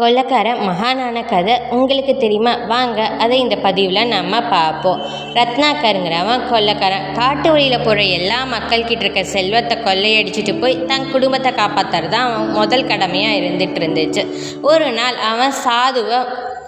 கொள்ளைக்காரன் மகானான கதை உங்களுக்கு தெரியுமா? வாங்க அதை இந்த பதிவில் நம்ம பார்ப்போம். ரத்னாக்கருங்கிறவன் கொள்ளக்காரன். காட்டு வழியில் போகிற எல்லா மக்கள்கிட்ட இருக்க செல்வத்தை கொள்ளையடிச்சிட்டு போய் தன் குடும்பத்தை காப்பாற்றுறது தான் அவன் முதல் கடமையாக இருந்துட்டு இருந்துச்சு. ஒரு நாள் அவன் சாதுவை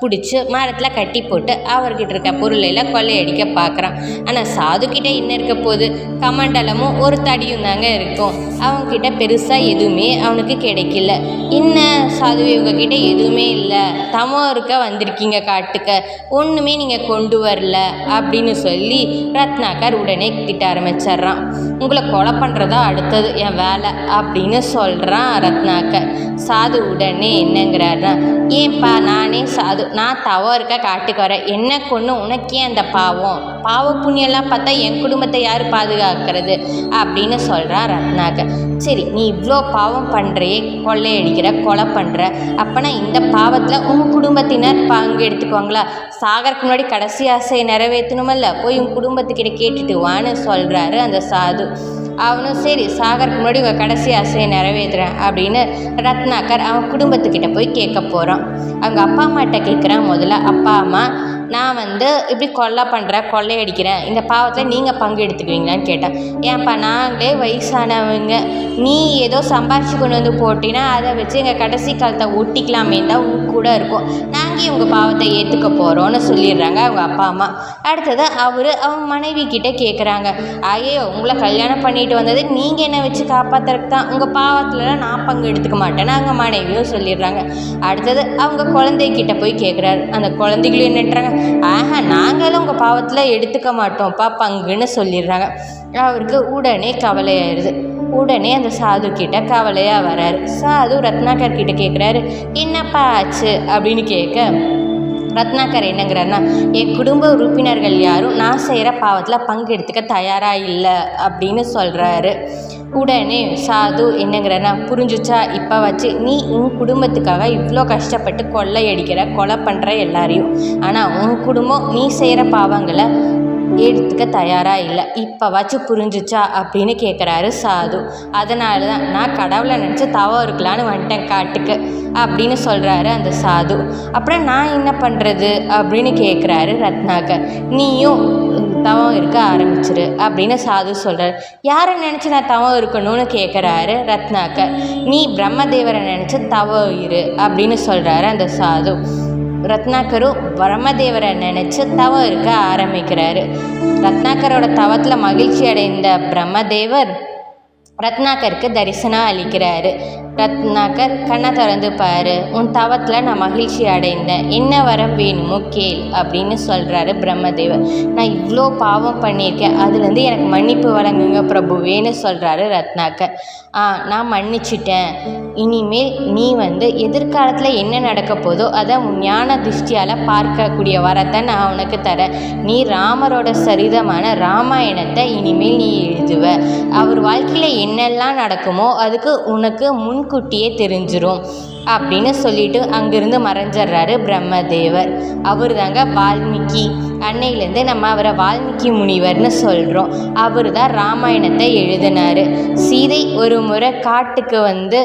பிடிச்சி மரத்தில் கட்டி போட்டு அவர்கிட்ட இருக்க பொருளெல்லாம் கொள்ளையடிக்க பார்க்குறான் ஆனால் சாதுக்கிட்ட என்ன இருக்க போகுது? கமண்டலமும் ஒரு தடியும் தாங்க இருக்கும். அவங்கக்கிட்ட பெருசாக எதுவுமே அவனுக்கு கிடைக்கல. என்ன? சாது இவங்கக்கிட்ட எதுவுமே இல்லை. தமோருக்க வந்திருக்கீங்க காட்டுக்க. ஒன்றுமே நீங்கள் கொண்டு வரல அப்படின்னு சொல்லி ரத்னாகர் உடனே திட்ட ஆரம்பிச்சிட்றான். உங்களை கொலை பண்ணுறதா அடுத்தது என் வேலை அப்படின்னு சொல்கிறான் ரத்னாக்கர் சாது உடனே என்னங்கிறாருன்னா ஏன்பா நானே சாது நான் தவம் இருக்க காட்டுக்கு வரேன். என்ன கொண்டு உனக்கே அந்த பாவம்? பாவ புண்ணியெல்லாம் பார்த்தா என் குடும்பத்தை யார் பாதுகாக்கிறது? அப்படின்னு சொல்கிறான் ரத்னாகர். சரி நீ இவ்வளோ பாவம் பண்ணுறியே கொள்ளையடிக்கிற கொலை பண்ணுற அப்போனா இந்த பாவத்தில் உங்கள் குடும்பத்தினர் பங்கு எடுத்துக்குவாங்களா? சாகருக்கு முன்னாடி கடைசி ஆசையை நிறைவேற்றணுமல்ல போய் உன் குடும்பத்துக்கிட்ட கேட்டுட்டு வான்னு சொல்கிறாரு அந்த சாது. அவனும் சரி சாகருக்கு முன்னாடி உங்கள் கடைசி ஆசையை நிறைவேற்றுறேன் அப்படின்னு ரத்னாகர் அவன் குடும்பத்துக்கிட்ட போய் கேட்க போகிறான் அவங்க அப்பா அம்மாட்ட கேட்குறான் முதல்ல அப்பா அம்மா நான் வந்து இப்படி கொள்ளை பண்ணுறேன் கொள்ளையடிக்கிறேன். இந்த பாவத்தில் நீங்கள் பங்கு எடுத்துக்குவீங்களான்னு கேட்டேன். ஏன்ப்பா நாங்களே வயசானவங்க. நீ ஏதோ சம்பாரித்து கொண்டு வந்து போட்டினா அதை வச்சு எங்கள் கடைசி காலத்தை ஒட்டிக்கலாமே தான் உங்க கூட இருக்கும். நாங்கள் இவங்க பாவத்தை ஏற்றுக்க போகிறோன்னு சொல்லிடுறாங்க அவங்க அப்பா அம்மா. அடுத்தது அவர் அவங்க மனைவி கிட்டே கேட்குறாங்க ஐயோ உங்களை கல்யாணம் பண்ணிட்டு வந்தது நீங்கள் என்னை வச்சு காப்பாற்றுறதுக்கு தான். உங்கள் பாவத்துலலாம் நான் பங்கு எடுத்துக்க மாட்டேன்னு அவங்க மனைவியும் சொல்லிடுறாங்க. அடுத்தது அவங்க குழந்தைகிட்ட போய் கேட்குறாரு அந்த குழந்தைகளும் என்னன்றாங்க? ஆஹா நாங்களும் உங்கள் பாவத்தில் எடுத்துக்க மாட்டோம்ப்பா பங்குன்னு சொல்லிடுறாங்க. அவருக்கு உடனே கவலையாயிடுது. உடனே அந்த சாது கிட்ட கவலையாக வராரு. சாது ரத்னாகர் கிட்ட கேட்குறாரு என்னப்பா ஆச்சு? அப்படின்னு கேட்க ரத்னாகர் என்னங்கிறாருன்னா என் குடும்ப உறுப்பினர்கள் யாரும் நான் செய்கிற பாவத்தில் பங்கு எடுத்துக்க தயாராக இல்லை அப்படின்னு சொல்கிறாரு உடனே சாது என்னங்கிறனா புரிஞ்சுச்சா? இப்போ வச்சு நீ உன் குடும்பத்துக்காக இவ்வளோ கஷ்டப்பட்டு கொள்ளையடிக்கிற கொலை பண்ணுற எல்லாரையும். ஆனால் உன் குடும்பம் நீ செய்கிற பாவங்களை ஏற்றுக்க தயாராக இல்லை. இப்போவாச்சும் புரிஞ்சிச்சா புரிஞ்சுச்சா அப்படின்னு கேட்குறாரு சாது. அதனால தான் நான் கடவுளை நினச்சி தவம் இருக்கலான்னு வந்துட்டேன் காட்டுக்கு அப்படின்னு சொல்கிறாரு அந்த சாது. அப்புறம் நான் என்ன பண்ணுறது அப்படின்னு கேட்குறாரு ரத்னாகர். நீயும் தவம் இருக்க ஆரம்பிச்சிரு அப்படின்னு சாது சொல்கிறார் யாரை நினச்சி நான் தவம் இருக்கணும்னு கேட்குறாரு ரத்னாகர். நீ பிரம்மதேவரை நினச்சி தவம் இரு அப்படின்னு சொல்கிறாரு அந்த சாது. ரத்னாகரும் பிரம்மதேவரை நினச்சி தவம் இருக்க ஆரம்பிக்கிறாரு. ரத்னாகரோட தவத்தில் மகிழ்ச்சி அடைந்த பிரம்மதேவர் ரத்னாகருக்கு தரிசனம் அளிக்கிறாரு. ரத்னாகர் கண்ணை திறந்து பாரு. உன் தவத்தில் நான் மகிழ்ச்சி அடைந்தேன். என்ன வரம் வேணுமோ கேள் அப்படின்னு சொல்கிறாரு பிரம்மதேவர். நான் இவ்வளோ பாவம் பண்ணியிருக்கேன். அதுலேருந்து எனக்கு மன்னிப்பு வழங்குங்க பிரபுவேன்னு சொல்கிறாரு ரத்னாகர். ஆ நான் மன்னிச்சிட்டேன். இனிமேல் நீ வந்து எதிர்காலத்தில் என்ன நடக்க போதோ அதை உன் ஞான திருஷ்டியால் பார்க்கக்கூடிய வரத்தை நான் உனக்கு தரேன். நீ ராமரோட சரிதமான ராமாயணத்தை இனிமேல் நீ எழுதுவ. அவர் வாழ்க்கையில் என்ன என்னெல்லாம் நடக்குமோ அதுக்கு உனக்கு முன்கூட்டியே தெரிஞ்சிடும் அப்படின்னு சொல்லிட்டு அங்கிருந்து மறைஞ்சிட்றாரு பிரம்மதேவர். அவர் தாங்க வால்மீகி. அன்னையிலேருந்து நம்ம அவரை வால்மீகி முனிவர்னு சொல்கிறோம் அவர் தான் ராமாயணத்தை எழுதினார். சீதை ஒரு முறை காட்டுக்கு வந்து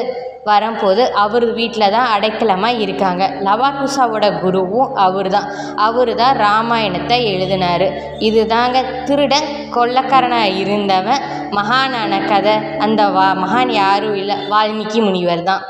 வரும்போது அவர் வீட்டில் தான் அடைக்கலமாக இருக்காங்க. லவாகுசாவோட குருவும் அவர் தான் அவர் தான் ராமாயணத்தை எழுதினார். இது தாங்க திருடன் கொள்ளக்காரனாக இருந்தவன் மகானான கதை. அந்த வா மகான் யாரும் இல்லை. வால்மீகி முனிவர் தான்